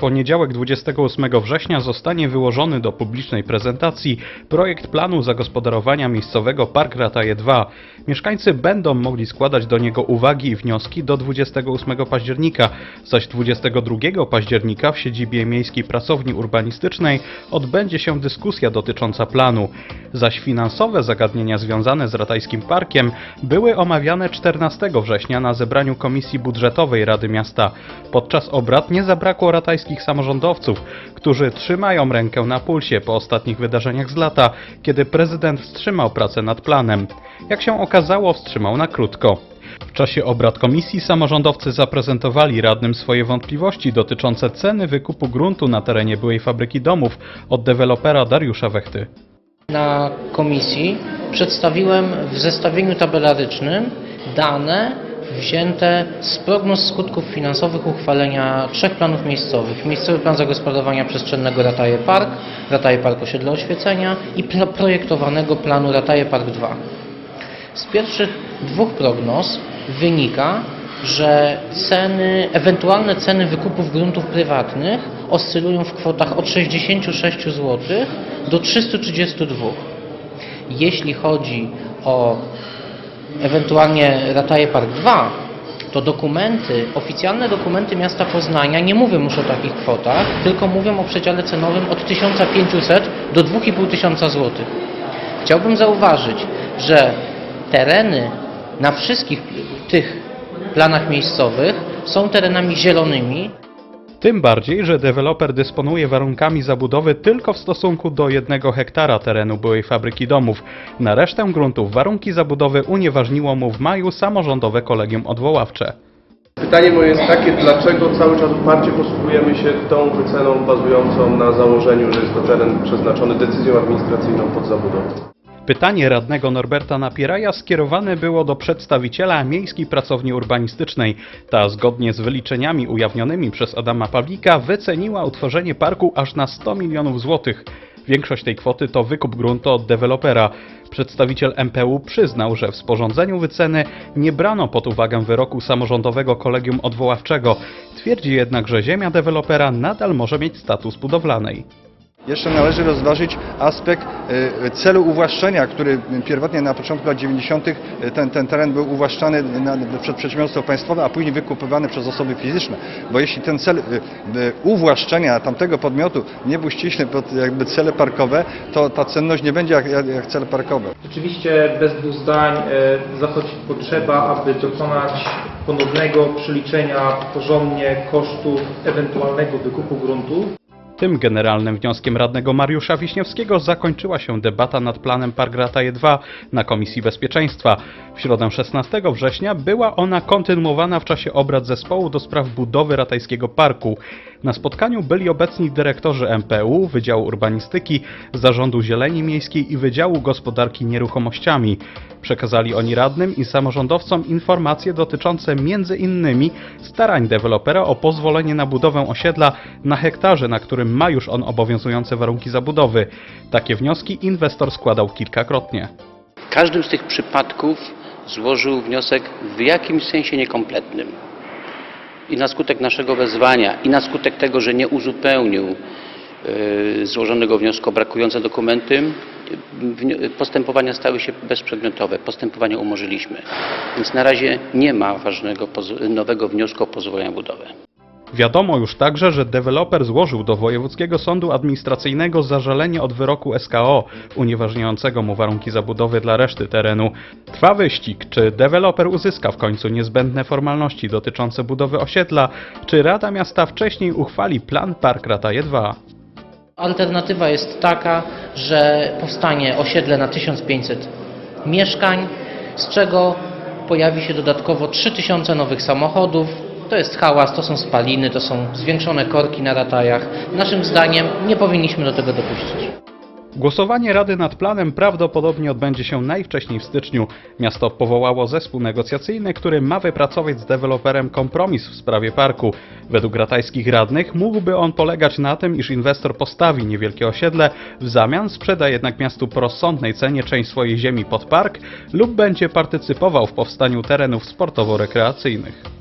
poniedziałek 28 września zostanie wyłożony do publicznej prezentacji projekt planu zagospodarowania miejscowego Park Rataje 2. Mieszkańcy będą mogli składać do niego uwagi i wnioski do 28 października, zaś 22 października w siedzibie Miejskiej Pracowni Urbanistycznej odbędzie się dyskusja dotycząca planu. Zaś finansowe zagadnienia związane z Ratajskim Parkiem były omawiane 14 września na zebraniu Komisji Budżetowej Rady Miasta. Podczas obrad nie zabrakło ratajskich samorządowców, którzy trzymają rękę na pulsie po ostatnich wydarzeniach z lata, kiedy prezydent wstrzymał pracę nad planem. Jak się okazało, wstrzymał na krótko. W czasie obrad komisji samorządowcy zaprezentowali radnym swoje wątpliwości dotyczące ceny wykupu gruntu na terenie byłej fabryki domów od dewelopera Dariusza Wechty. Na komisji przedstawiłem w zestawieniu tabelarycznym dane wzięte z prognoz skutków finansowych uchwalenia trzech planów miejscowych. Miejscowy plan zagospodarowania przestrzennego Rataje Park, Rataje Park Osiedle Oświecenia i pro- projektowanego planu Rataje Park 2. Z pierwszych dwóch prognoz wynika, że ceny, ewentualne ceny wykupów gruntów prywatnych oscylują w kwotach od 66 zł do 332. Jeśli chodzi o ewentualnie Rataje Park 2, to dokumenty, oficjalne dokumenty miasta Poznania nie mówią już o takich kwotach, tylko mówią o przedziale cenowym od 1500 do 2500 zł. Chciałbym zauważyć, że tereny na wszystkich tych planach miejscowych są terenami zielonymi, Tym bardziej, że deweloper dysponuje warunkami zabudowy tylko w stosunku do jednego hektara terenu byłej fabryki domów. Na resztę gruntów warunki zabudowy unieważniło mu w maju samorządowe kolegium odwoławcze. Pytanie moje jest takie, dlaczego cały czas uparcie posługujemy się tą wyceną bazującą na założeniu, że jest to teren przeznaczony decyzją administracyjną pod zabudowę? Pytanie radnego Norberta Napieraja skierowane było do przedstawiciela Miejskiej Pracowni Urbanistycznej. Ta, zgodnie z wyliczeniami ujawnionymi przez Adama Pawlika, wyceniła utworzenie parku aż na 100 milionów złotych. Większość tej kwoty to wykup gruntu od dewelopera. Przedstawiciel MPU przyznał, że w sporządzeniu wyceny nie brano pod uwagę wyroku samorządowego kolegium odwoławczego. Twierdzi jednak, że ziemia dewelopera nadal może mieć status budowlanej. Jeszcze należy rozważyć aspekt e, celu uwłaszczenia, który pierwotnie na początku lat 90. ten, ten teren był uwłaszczany na, przez przedsiębiorstwo państwowe, a później wykupywany przez osoby fizyczne. Bo jeśli ten cel e, e, uwłaszczenia tamtego podmiotu nie był ściśle pod jakby cele parkowe, to ta cenność nie będzie jak, jak, jak cele parkowe. Rzeczywiście bez dwóch zdań e, zachodzi potrzeba, aby dokonać ponownego przeliczenia porządnie kosztów ewentualnego wykupu gruntu. Tym generalnym wnioskiem radnego Mariusza Wiśniewskiego zakończyła się debata nad planem Park Rataje 2 na Komisji Bezpieczeństwa. W środę 16 września była ona kontynuowana w czasie obrad zespołu do spraw budowy Ratajskiego Parku. Na spotkaniu byli obecni dyrektorzy MPU, Wydziału Urbanistyki, Zarządu Zieleni Miejskiej i Wydziału Gospodarki Nieruchomościami. Przekazali oni radnym i samorządowcom informacje dotyczące m.in. starań dewelopera o pozwolenie na budowę osiedla na hektarze, na którym ma już on obowiązujące warunki zabudowy. Takie wnioski inwestor składał kilkakrotnie. W każdym z tych przypadków złożył wniosek w jakimś sensie niekompletnym. I na skutek naszego wezwania, i na skutek tego, że nie uzupełnił e, złożonego wniosku brakujące dokumenty, postępowania stały się bezprzedmiotowe. Postępowania umorzyliśmy. Więc na razie nie ma ważnego nowego wniosku o pozwolenie na budowę. Wiadomo już także, że deweloper złożył do Wojewódzkiego Sądu Administracyjnego zażalenie od wyroku SKO unieważniającego mu warunki zabudowy dla reszty terenu. Trwa wyścig, czy deweloper uzyska w końcu niezbędne formalności dotyczące budowy osiedla, czy Rada Miasta wcześniej uchwali plan Park Rataje 2. Alternatywa jest taka, że powstanie osiedle na 1500 mieszkań, z czego pojawi się dodatkowo 3000 nowych samochodów. To jest hałas, to są spaliny, to są zwiększone korki na ratajach. Naszym zdaniem nie powinniśmy do tego dopuścić. Głosowanie Rady nad planem prawdopodobnie odbędzie się najwcześniej w styczniu. Miasto powołało zespół negocjacyjny, który ma wypracować z deweloperem kompromis w sprawie parku. Według ratajskich radnych mógłby on polegać na tym, iż inwestor postawi niewielkie osiedle, w zamian sprzeda jednak miastu po rozsądnej cenie część swojej ziemi pod park lub będzie partycypował w powstaniu terenów sportowo-rekreacyjnych.